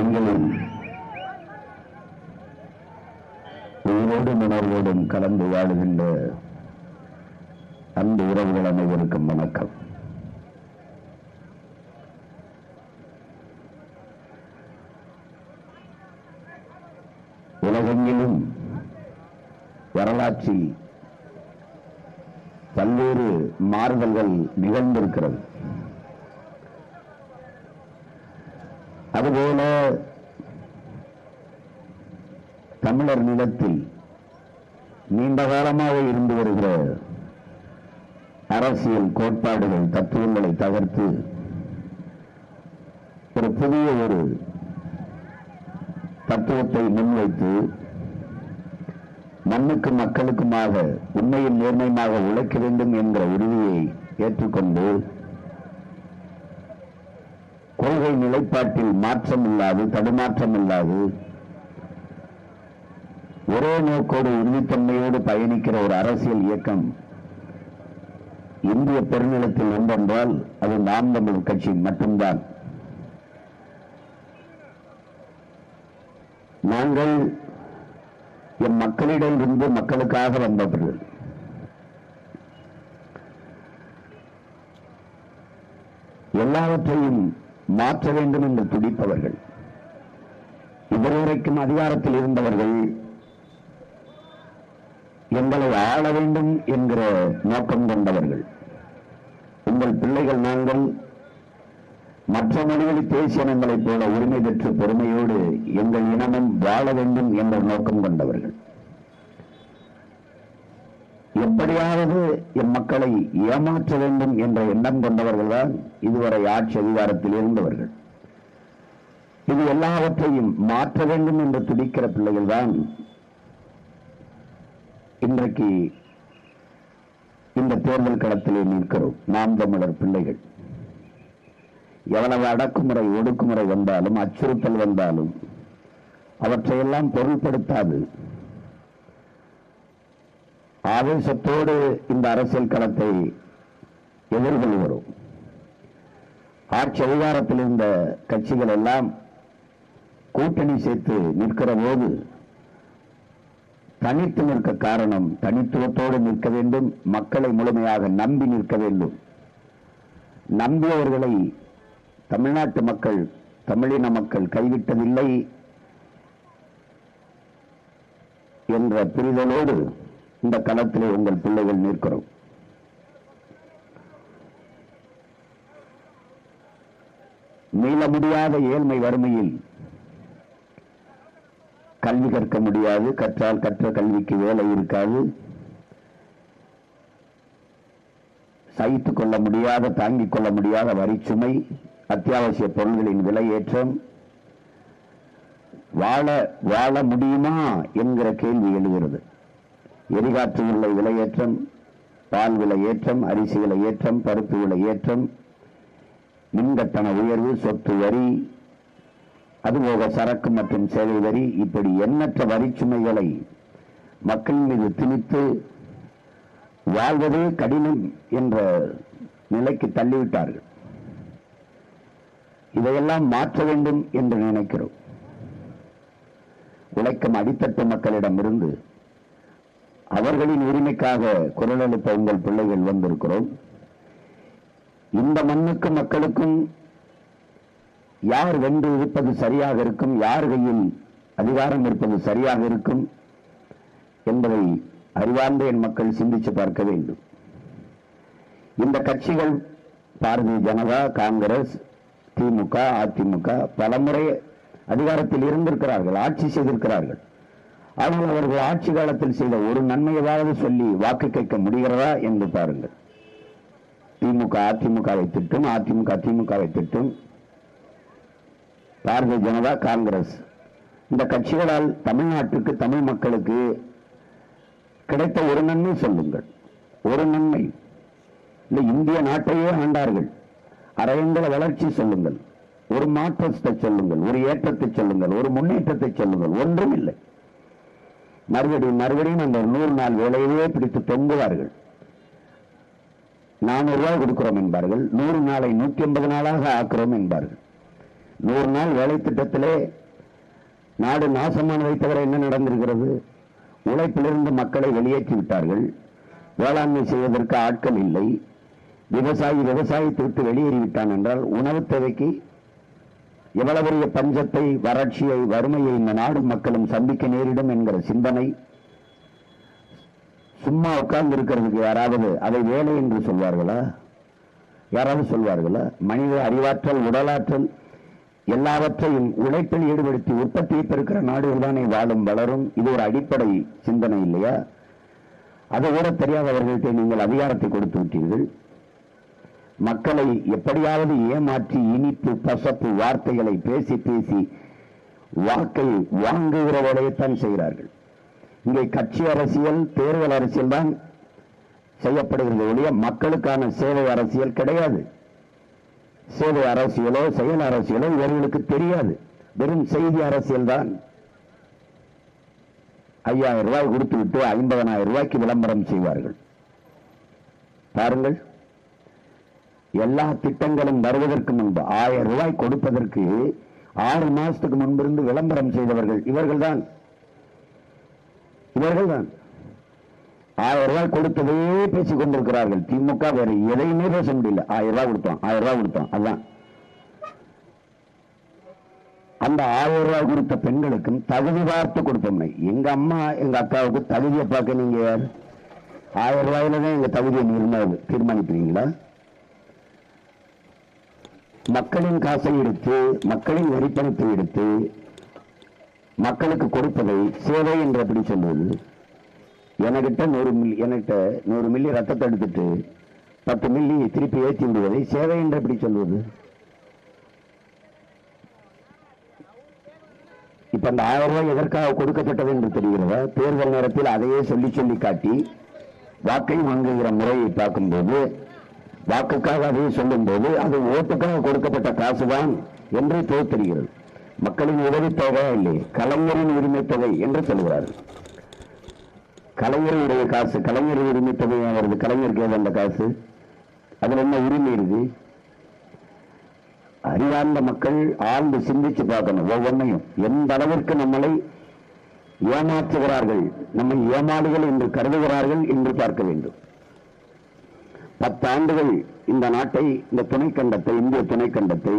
எங்களின் உயிரோடும் உணர்வோடும் கலந்து வாழுகின்ற அன்பு உறவுகள் அனைவருக்கும் வணக்கம். உலகெங்கிலும் வரலாற்றில் பல்வேறு மாறுதல்கள் நிகழ்ந்திருக்கிறது. அதுபோல தமிழர் நிலத்தில் நீண்ட காலமாக இருந்து வருகிற அரசியல் கோட்பாடுகள் தத்துவங்களை தகர்த்து ஒரு புதிய ஒரு தத்துவத்தை முன்வைத்து மண்ணுக்கு மக்களுக்குமாக உண்மையும் நேர்மையுமாக உழைக்க வேண்டும் என்ற உறுதியை ஏற்றுக்கொண்டு கொள்கை நிலைப்பாட்டில் மாற்றம் இல்லாது தடுமாற்றம் இல்லாது ஒரே நோக்கோடு உறுதித்தன்மையோடு பயணிக்கிற ஒரு அரசியல் இயக்கம் இந்திய பெருநிலத்தில் உண்டென்றால் அது நாம் தமிழ் கட்சி மட்டும்தான். நாங்கள் எம் மக்களிடமிருந்து மக்களுக்காக வந்தவர்கள். எல்லாவற்றையும் மாற்ற வேண்டும் என்று துடிப்பவர்கள் இதுவரைக்கும் அதிகாரத்தில் இருந்தவர்கள் எங்களை ஆள வேண்டும் என்கிற நோக்கம் கொண்டவர்கள். உங்கள் பிள்ளைகள் நாங்கள் மற்ற மொழிகளில் பேசிய இனங்களைப் போல உரிமை பெற்று பெருமையோடு எங்கள் இனமும் வாழ வேண்டும் என்ற நோக்கம் கொண்டவர்கள். எப்படியாவது எம் மக்களை ஏமாற்ற வேண்டும் என்ற எண்ணம் கொண்டவர்கள்தான் இதுவரை ஆட்சி அதிகாரத்தில் இருந்தவர்கள். இது எல்லாவற்றையும் மாற்ற வேண்டும் என்று துடிக்கிற பிள்ளைகள்தான் இன்றைக்கு இந்த தேர்தல் களத்திலே நிற்கிறோம். நாம் தமிழர் பிள்ளைகள். எவ்வளவு அடக்குமுறை ஒடுக்குமுறை வந்தாலும் அச்சுறுத்தல் வந்தாலும் அவற்றையெல்லாம் பொருள்படுத்தாது. ஆவேசத்தோடு இந்த அரசியல் களத்தை எதிர்கொள்கிறோம் ஆட்சி அதிகாரத்தில் இருந்த கட்சிகள் எல்லாம் கூட்டணி சேர்த்து நிற்கிற போது தனித்து நிற்க காரணம் தனித்துவத்தோடு நிற்க வேண்டும் மக்களை முழுமையாக நம்பி நிற்க வேண்டும். நம்பியவர்களை தமிழ்நாட்டு மக்கள் தமிழின மக்கள் கைவிட்டதில்லை என்ற புரிதலோடு இந்த களத்திலே உங்கள் பிள்ளைகள் நிற்கிறோம் மீள முடியாத ஏழ்மை வறுமையில் கல்வி கற்க முடியாது. கற்றால் கற்ற கல்விக்கு வேலை இருக்காது. சகித்துக் கொள்ள முடியாத தாங்கிக் கொள்ள முடியாத வரிச்சுமை அத்தியாவசிய பொருள்களின் விலையேற்றம். வாழ வாழ முடியுமா என்கிற கேள்வி எழுகிறது. எரிகாற்று விலை விலையேற்றம் பால் விலை ஏற்றம் அரிசி விலை ஏற்றம் பருப்பு விலை ஏற்றம் மின்கட்டண உயர்வு சொத்து வரி அதுபோக சரக்கு மற்றும் சேவை வரி இப்படி எண்ணற்ற வரிச்சுமைகளை மக்கள் மீது திணித்து வாழ்வதே கடினம் என்ற நிலைக்கு தள்ளிவிட்டார்கள். இதையெல்லாம் மாற்ற வேண்டும் என்று நினைக்கிறோம். உழைக்கும் அடித்தட்டு மக்களிடமிருந்து அவர்களின் உரிமைக்காக குரல் எழுப்ப உங்கள் பிள்ளைகள் வந்திருக்கிறோம். இந்த மண்ணுக்கும் மக்களுக்கும் யார் வென்று இருப்பது சரியாக இருக்கும் யார் கையில் அதிகாரம் இருப்பது சரியாக இருக்கும் என்பதை அறிவார்ந்த என் மக்கள் சிந்திச்சு பார்க்க வேண்டும். இந்த கட்சிகள் பாரதிய ஜனதா காங்கிரஸ் திமுக அதிமுக பலமுறை அதிகாரத்தில் இருந்திருக்கிறார்கள் ஆட்சி செய்திருக்கிறார்கள். ஆனால் அவர்கள் ஆட்சி காலத்தில் செய்த ஒரு நன்மையதாவது சொல்லி வாக்கு கேட்க முடிகிறதா என்று பாருங்கள். திமுக அதிமுகவை திட்டும் அதிமுக திமுகவை திட்டும். பாரதிய ஜனதா காங்கிரஸ். இந்த கட்சிகளால் தமிழ்நாட்டுக்கு தமிழ் மக்களுக்கு கிடைத்த ஒரு நன்மை சொல்லுங்கள். ஒரு நன்மை. இல்லை இந்திய நாட்டையே ஆண்டார்கள். அரையங்கள வளர்ச்சி சொல்லுங்கள். ஒரு மாற்றத்தை சொல்லுங்கள். ஒரு ஏற்றத்தை சொல்லுங்கள். ஒரு முன்னேற்றத்தை சொல்லுங்கள். ஒன்றும் இல்லை. மறுபடியும் மறுபடியும் அந்த நூறு நாள் வேலையவே பிடித்து தொங்குவார்கள். நானூறு ரூபாய் கொடுக்கிறோம் என்பார்கள். நூறு நாளை நூற்றி ஐம்பது நாளாக ஆக்குறோம் என்பார்கள். நூறு நாள் வேலை திட்டத்திலே நாடு நாசமானதை தவிர என்ன நடந்திருக்கிறது? உழைப்பிலிருந்து மக்களை வெளியேற்றி விட்டார்கள். வேளாண்மை செய்வதற்கு ஆட்கள் இல்லை. விவசாயி விவசாயத்தை விட்டு வெளியேறிவிட்டான் என்றால் உணவு தேவைக்கு எவ்வளவு பெரிய பஞ்சத்தை வறட்சியை வறுமையை இந்த நாடு மக்களும் சந்திக்க நேரிடும் என்கிற சிந்தனை சும்மா உட்கார்ந்து இருக்கிறதுக்கு யாராவது அதை வேலை என்று சொல்வார்களா? யாராவது சொல்வார்களா? மனித அறிவாற்றல் உடலாற்றல் எல்லாவற்றையும் உழைப்பில் ஈடுபடுத்தி உற்பத்தியை பெருக்கிற நாடுகள் தானே வாழும் வளரும். இது ஒரு அடிப்படை சிந்தனை இல்லையா? அதை கூட தெரியாதவர்கள்ட்ட நீங்கள் அதிகாரத்தை கொடுத்து விட்டீர்கள். மக்களை எப்படியாவது ஏமாற்றி இனிப்பு பசப்பு வார்த்தைகளை பேசி பேசி வாக்கை வாங்குகிற வேலையைத்தான் செய்கிறார்கள். இங்கே கட்சி அரசியல் தேர்தல் அரசியல் தான் செய்யப்படுகிறது ஒழிய மக்களுக்கான சேவை அரசியல் கிடையாது. சேவை அரசியலோ செயல் அரசியலோ இவர்களுக்கு தெரியாது. வெறும் செய்தி அரசியல் தான். ஐயாயிரம் ரூபாய் கொடுத்து விட்டு ஐம்பதனாயிரம் ரூபாய்க்கு விளம்பரம் செய்வார்கள். பாருங்கள். எல்லா திட்டங்களும் வருவதற்கு முன்பு ஆயிரம் ரூபாய் கொடுப்பதற்கு ஆறு மாசத்துக்கு முன்பிருந்து விளம்பரம் செய்தவர்கள் இவர்கள் ஆயிரம் ரூபாய் கொடுத்ததே பேசிக் கொண்டிருக்கிறார்கள். திமுக வேற எதையுமே பேச முடியல. ஆயிரம் ரூபாய் கொடுத்தோம் ஆயிரம் ரூபாய் கொடுத்தோம் அதான் அந்த ஆயிரம் ரூபாய் கொடுத்த பெண்களுக்கும் தகுதி பார்த்து கொடுப்போம்னே எங்க அம்மா எங்க அக்காவுக்கு தகுதியை பார்க்க நீங்க யார்? ஆயிரம் ரூபாயில தான் எங்க தகுதியை நிர்ணயம் தீர்மானிக்கிறீங்களா? மக்களின் காசை எடுத்து மக்களின் வரிப்பணத்தை எடுத்து மக்களுக்கு கொடுப்பதை சேவை என்று எப்படி சொல்வது. என்கிட்ட நூறு மில்லி என்கிட்ட நூறு மில்லி ரத்தத்தை எடுத்துட்டு பத்து மில்லி திருப்பி ஏற்றி விடுவதை சேவை என்று எப்படி சொல்வது. இப்ப அந்த ஆயிரம் ரூபாய் எதற்காக கொடுக்கப்பட்டது என்று தெரிகிறதா? தேர்தல் நேரத்தில் அதையே சொல்லி சொல்லி காட்டி வாக்கை வாங்குகிற முறையை பார்க்கும்போது வாக்குக்காக அதையே சொல்லும்போது அது ஓட்டுக்காக கொடுக்கப்பட்ட காசுதான் என்று தெரிகிறது மக்களின் உதவித்தொகை இல்லை கலைஞரின் உரிமை தொகை என்று சொல்கிறார்கள் கலைஞருடைய காசு கலைஞர் உரிமை தொகை வருது கலைஞருக்கு ஏது அந்த காசு அதில் என்ன உரிமை இருக்கு அறிவார்ந்த மக்கள் ஆழ்ந்து சிந்திச்சு பார்க்கணும் ஒவ்வொன்றையும். எந்த அளவிற்கு நம்மளை ஏமாற்றுகிறார்கள் நம்மை ஏமாளிகள் என்று கருதுகிறார்கள் என்று பார்க்க வேண்டும். பத்து ஆண்டுகள் இந்த நாட்டை இந்த துணைக்கண்டத்தை இந்திய துணைக்கண்டத்தை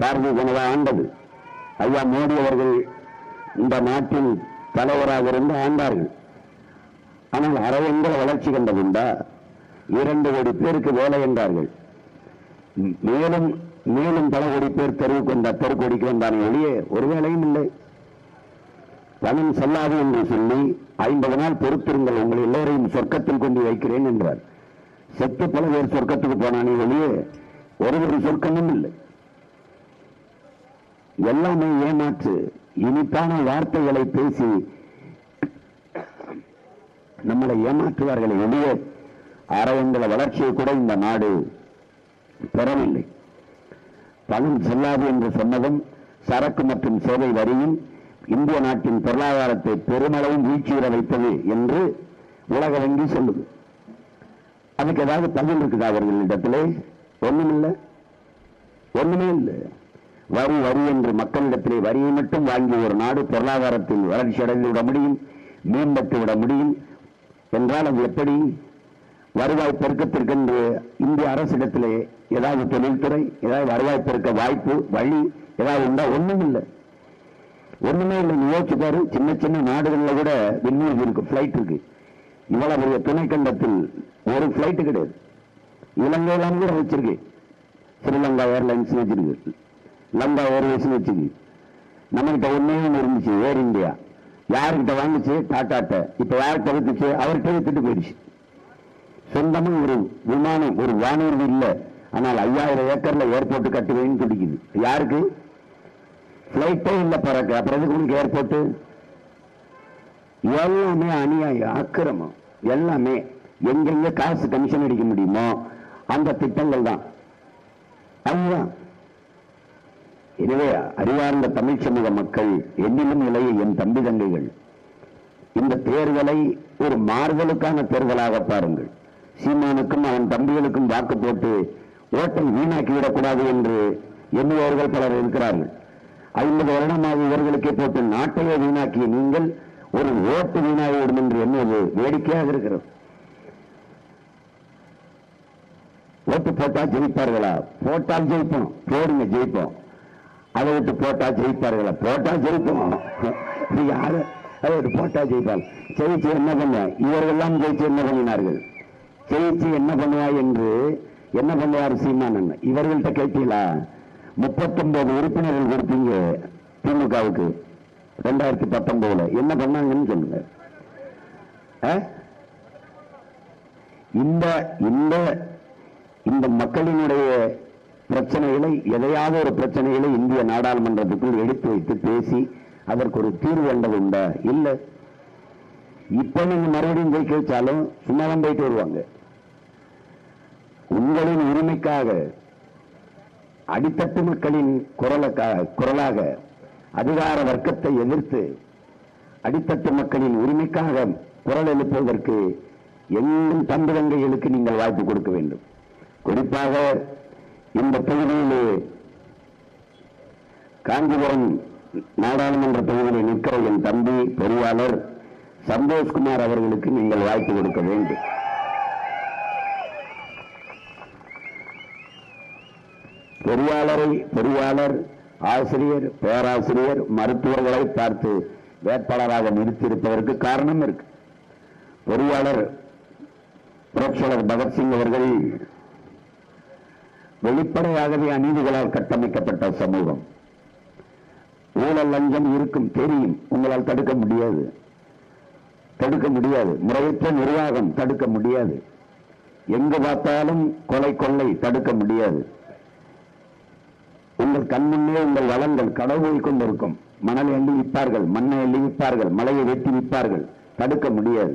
பாரதிய ஜனதா ஆண்டது. ஐயா மோடி அவர்கள் இந்த நாட்டின் தலைவராக இருந்து ஆண்டார்கள். ஆனால் அரவங்கள் வளர்ச்சி கண்டதுண்டா? இரண்டு கோடி பேருக்கு வேலை என்றார்கள். மேலும் மேலும் பல கோடி பேர் தெருவுக்கு வந்த தெருக்கோடிக்கு வந்தானே ஒழிய ஒரு வேலையும் இல்லை. பணம் செல்லாது என்று சொல்லி ஐம்பது நாள் பொறுத்திருங்கள் உங்கள் எல்லோரையும் சொர்க்கத்தில் கொண்டு வைக்கிறேன் என்றார். செத்து பல பேர் சொர்க்கத்துக்கு போனானே வெளியே ஒரு ஒரு சொர்க்கமும் இல்லை. எல்லாமே ஏமாற்று. இனிப்பான வார்த்தைகளை பேசி நம்மளை ஏமாற்றுவார்களை ஒழிய அரவங்கள வளர்ச்சியை கூட இந்த நாடு பெறவில்லை. பணம் செல்லாது என்று சொன்னதும் சரக்கு மற்றும் சேவை வரியும் இந்திய நாட்டின் பொருளாதாரத்தை பெருமளவும் வீழ்ச்சியுற வைத்தது என்று உலக வங்கி சொல்லுது. அதுக்கு ஏதாவது பதில் இருக்குதா அவர்களிடத்திலே? ஒண்ணுமில்லை. ஒண்ணுமே இல்லை. வரி வரி என்று மக்களிடத்திலே வரியை மட்டும் வாங்கி ஒரு நாடு பொருளாதாரத்தில் வளர்ச்சி அடைந்து விட முடியும் மேம்பட்டு விட முடியும். என்றால் அது எப்படி? வருவாய் பெருக்கத்திற்கென்று இந்திய அரசிடத்திலே ஏதாவது தொழில்துறை ஏதாவது வருவாய் பெருக்க வாய்ப்பு வழி ஏதாவது உண்டா? ஒன்றும் இல்லை ஒன்றுமே இல்லை. நீ யோசிச்சு பாரு. சின்ன சின்ன நாடுகளில் கூட விண்வெளி இருக்கு ஃப்ளைட் இருக்கு. இவ்வளவு பெரிய துணைக்கண்டத்தில் ஒரு பிளைட்டு கிடையாது. இலங்கையில கூட வச்சிருக்கு. ஸ்ரீலங்கா ஏர்லைன்ஸ் வச்சிருக்கு. லங்கா ஏர்வேஸ் வச்சிருக்கு. நம்மகிட்ட ஒன்னே இருந்துச்சு ஏர் இந்தியா யாருக்கிட்ட வாங்குச்சு? டாட்டாட்ட. இப்ப யார்கிட்ட வித்துச்சு அவர்கிட்ட வித்துட்டு போயிடுச்சு. சொந்தமா ஒரு விமானம் ஒரு வானூர்தி இல்லை. ஆனால் ஐயாயிரம் ஏக்கர்ல ஏர்போர்ட் கட்டுவேன்னு துடிக்குது. யாருக்கு? பிளைட்டே இல்லை பறக்க. அப்புறம் எதுக்கு உங்களுக்கு ஏர்போர்ட் எல்லாமே அநியாயம் அக்கிரமம். எல்லாமே எங்கெங்க காசு கமிஷன் அடிக்க முடியுமோ அந்த திட்டங்கள் தான். அதுதான். எனவே அறிவார்ந்த தமிழ் சமூக மக்கள் என்னிலும் நிலையை என் தம்பி தங்கைகள். இந்த தேர்தலை ஒரு மாறுதலுக்கான தேர்தலாக பாருங்கள். சீமானுக்கும் அவன் தம்பிகளுக்கும் வாக்கு போட்டு ஓட்டை வீணாக்கிவிடக்கூடாது என்று எண்ணுபவர்கள் பலர் இருக்கிறார்கள். ஐம்பது வருடமாக இவர்களுக்கே போட்டு நாட்டையே வீணாக்கிய நீங்கள் ஒரு ஓட்டு வீணாகிவிடும் என்று எண்ணுவது வேடிக்கையாக இருக்கிறது. ஓட்டு போட்டா ஜெயிப்பார்களா? போட்டால் ஜெயிப்போம். போடுங்க ஜெயிப்போம். அதை விட்டு போட்டா ஜெயிப்பார்களா? போட்டா ஜெயிப்போம். இது யாரு? அதை விட்டு போட்டா ஜெயிப்பாங்க ஜெயிச்சு என்ன பண்ண? இவர்கள்லாம் ஜெயிச்சு என்ன பண்ணினார்கள்? ஜெயிச்சு என்ன பண்ணுவா என்று என்ன பண்ணுவார் சீமானன்? இவர்கள்ட்ட கேட்டீங்களா? முப்பத்தொன்பது உறுப்பினர்கள் கொடுத்தீங்க திமுகவுக்கு. ரெண்டாயிரத்தி பத்தொன்பதுல என்ன பண்ணாங்கன்னு சொல்லுங்க. இந்த இந்த இந்த மக்களினுடைய பிரச்சனைகளை எதையாவது ஒரு பிரச்சனைகளை இந்திய நாடாளுமன்றத்துக்குள் எடுத்து வைத்து பேசி அதற்கு ஒரு தீர்வு கண்டது உண்டா? இல்ல. இப்ப நீங்க மறுபடியும் ஜெயிக்க வச்சாலும் சும்மா தான் போயிட்டு வருவாங்க. உங்களின் உரிமைக்காக அடித்தட்டு மக்களின் குரலுக்காக குரலாக அதிகார வர்க்கத்தை எதிர்த்து அடித்தட்டு மக்களின் உரிமைக்காக குரல் எழுப்புவதற்கு எங்கும் தம்பிதங்கைகளுக்கு நீங்கள் வாய்ப்பு கொடுக்க வேண்டும். குறிப்பாக இந்த தொகுதியிலே காஞ்சிபுரம் நாடாளுமன்ற தொகுதியில் நிற்கிற என் தம்பி பொறியாளர் சந்தோஷ்குமார் அவர்களுக்கு நீங்கள் வாய்ப்பு கொடுக்க வேண்டும். பொறியாளரை பொறியாளர் ஆசிரியர் பேராசிரியர் மருத்துவர்களை பார்த்து வேட்பாளராக நிறுத்தியிருப்பதற்கு காரணம் இருக்கு. பொறியாளர் புரட்சியாளர் பகத்சிங் அவர்கள் வெளிப்படையாகவே அநீதிகளால் கட்டமைக்கப்பட்ட சமூகம். ஊழல் லஞ்சம் இருக்கும் தெரியும் உங்களால் தடுக்க முடியாது. தடுக்க முடியாது. முறையற்ற நிர்வாகம் தடுக்க முடியாது. எங்கு பார்த்தாலும் கொலை கொள்ளை தடுக்க முடியாது. உங்கள் கண்முன்னே உங்கள் வளங்கள் கடவுள் கொண்டிருக்கும். மணலை எள்ளி விற்பார்கள் மண்ணை எள்ளி விற்பார்கள் மலையை வெட்டி விற்பார்கள். தடுக்க முடியாது.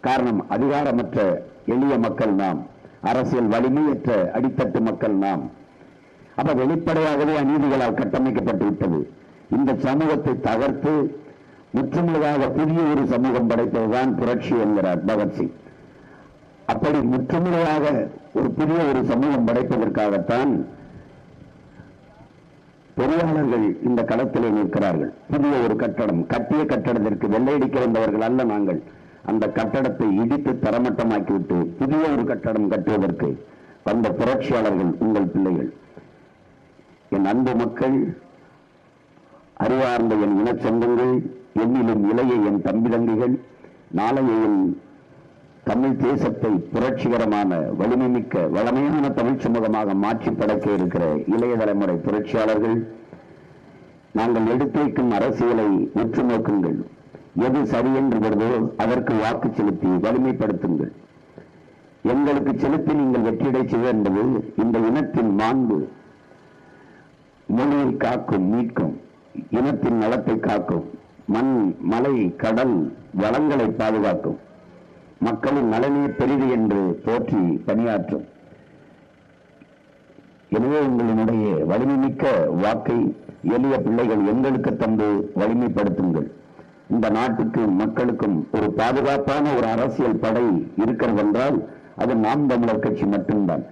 காரணம் அதிகாரமற்ற எளிய மக்கள் நாம். அரசியல் வலிமையற்ற அடித்தட்டு மக்கள் நாம். அப்ப வெளிப்படையாகவே அநீதிகளால் கட்டமைக்கப்பட்டு விட்டது இந்த சமூகத்தை தகர்த்து முற்றுமுழுதாக புதிய ஒரு சமூகம் படைப்பதுதான் புரட்சி என்கிறார் பகத்சிங் அப்படி முற்றுமுழுதாக ஒரு புதிய ஒரு சமூகம் படைப்பதற்காகத்தான் பொறியாளர்கள் இந்த களத்திலே நிற்கிறார்கள். புதிய ஒரு கட்டடம் கட்டிய கட்டடத்திற்கு வெள்ளையடிக்க வந்தவர்கள் அல்ல நாங்கள். அந்த கட்டடத்தை இடித்து தரமட்டமாக்கிவிட்டு புதிய ஒரு கட்டடம் கட்டுவதற்கு வந்த புரட்சியாளர்கள் உங்கள் பிள்ளைகள். என் அன்பு மக்கள் அறிவார்ந்த என் இனச்சொந்தங்கள் என்னிலும் இளைய என் தம்பி தங்கைகள் நாளைய என் தமிழ் தேசத்தை புரட்சிகரமான வலிமைமிக்க வளமையான தமிழ் சமூகமாக மாற்றி படைக்க இருக்கிற இளைய தலைமுறை புரட்சியாளர்கள் நாங்கள் எடுத்து வைக்கும் அரசியலை உற்று நோக்குங்கள். எது சரி என்று வருதோ அதற்கு வாக்கு செலுத்தி வலிமைப்படுத்துங்கள். எங்களுக்கு செலுத்தி நீங்கள் வெற்றியடை செய்வது என்பது இந்த இனத்தின் மாண்பு. மொழியை காக்கும் மீட்கும் இனத்தின் நலத்தை காக்கும். மண் மலை கடல் வளங்களை பாதுகாக்கும். மக்களின் நலனே பெரிது என்று போற்றி பணியாற்றும். எனவே உங்களினுடைய வலிமைமிக்க வாக்கை எளிய பிள்ளைகள் எங்களுக்கு தந்து வலிமைப்படுத்துங்கள். இந்த நாட்டுக்கு மக்களுக்கும் ஒரு பாதுகாப்பான ஒரு அரசியல் படை இருக்கிறதென்றால் அது நாம் தமிழர் கட்சி மட்டும்தான்.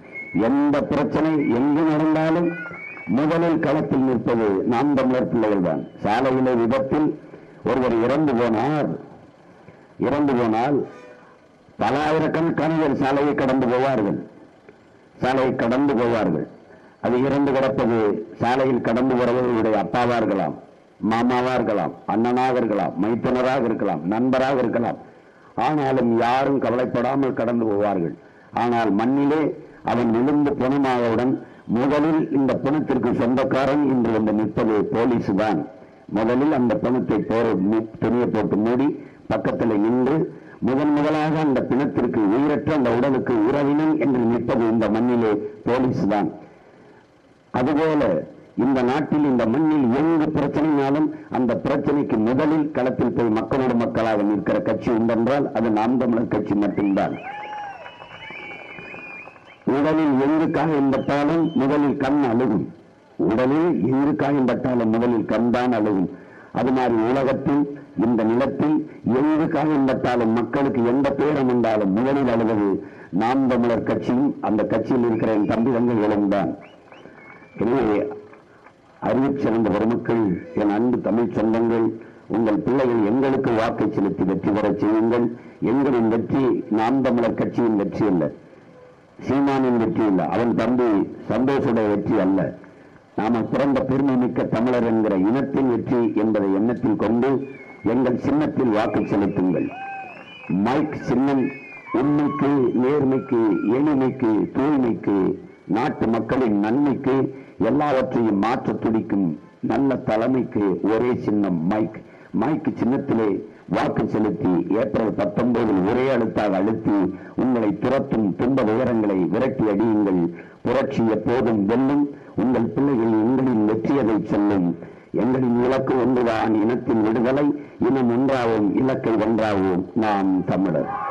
எந்த பிரச்சனை எங்கு நடந்தாலும் முதலில் களத்தில் நிற்பது நாம் தமிழர் பிள்ளைகள் தான் சாலையிலே விபத்தில் ஒருவர் இறந்து போனார். இறந்து போனால் பல ஆயிரக்கணக்கான சாலையை கடந்து போவார்கள். சாலையை கடந்து போவார்கள். அது இறந்து கிடப்பது சாலையில் கடந்து வருபவர்களுடைய அப்பாவா இருக்கலாம் மாமாவா இருக்கலாம் அண்ணனாக இருக்கலாம் மைத்தனராக இருக்கலாம் நண்பராக இருக்கலாம். ஆனாலும் யாரும் கவலைப்படாமல் கடந்து போவார்கள். ஆனால் மண்ணிலே அவன் விழுந்து பணமாகவுடன் முதலில் இந்த பணத்திற்கு சொந்தக்காரன் இன்று வந்து நிற்பது போலீஸ் தான் முதலில் அந்த பணத்தை போற துணியை போட்டு மூடி பக்கத்தில் நின்று முதன் முதலாக அந்த பிணத்திற்கு உயிரற்ற அந்த உடலுக்கு உறவினன் என்று நிற்பது இந்த மண்ணிலே போலீஸ் தான். அதுபோல இந்த நாட்டில் இந்த மண்ணில் எங்கு பிரச்சனைனாலும் அந்த பிரச்சனைக்கு முதலில் களத்தில் போய் மக்களோடு மக்களாக நிற்கிற கட்சி உண்டென்றால் அது நாம் தமிழர் கட்சி மட்டும்தான். உடலில் எங்கு காயம் பட்டாலும் முதலில் கண் அழுகும். உடலில் எங்கு காயம் பட்டாலும் முதலில் கண் தான் அழுகும். அது மாதிரி உலகத்தில் இந்த நிலத்தில் எங்கு காயம் மக்களுக்கு எந்த பேரம் உண்டாலும் முதலில் அழுவது நாம் தமிழர் கட்சியும் அந்த கட்சியில் இருக்கிற என் தம்பி தங்கைகளும் தான் எனவே அறிவு சிறந்த பெருமக்கள் என் அன்பு தமிழ் சொந்தங்கள் உங்கள் பிள்ளைகள் எங்களுக்கு வாக்கை செலுத்தி வெற்றி பெறச் செய்யுங்கள். எங்களின் வெற்றி நாம் தமிழர் கட்சியின் வெற்றி அல்ல. சீமானின் வெற்றி அல்ல. அவன் தம்பி சந்தோஷுடைய வெற்றி அல்ல. நாம பிறந்த பெருமைமிக்க தமிழர் என்கிற இனத்தின் வெற்றி என்பதை எண்ணத்தில் கொண்டு எங்கள் சின்னத்தில் வாக்கு செலுத்துங்கள். மைக் சின்னம் உண்மைக்கு நேர்மைக்கு எளிமைக்கு தூய்மைக்கு நாட்டு மக்களின் நன்மைக்கு எல்லாவற்றையும் மாற்ற துடிக்கும் நல்ல தலைமைக்கு ஒரே சின்னம் மைக். மைக் சின்னத்திலே வாக்கு செலுத்தி ஏப்ரல் பத்தொன்பதில் ஒரே அழுத்தாக அழுத்தி உங்களை துரத்தும் துன்ப விவரங்களை விரட்டி அடியுங்கள். புரட்சி எப்போதும் வெல்லும். உங்கள் பிள்ளைகள் உங்களின் வெற்றியதை செல்லும். எங்களின் இலக்கு ஒன்றுதான் இனத்தின் விடுதலை? இனம் ஒன்றாவோம் இலக்கை ஒன்றாவோம் நாம் தமிழர்.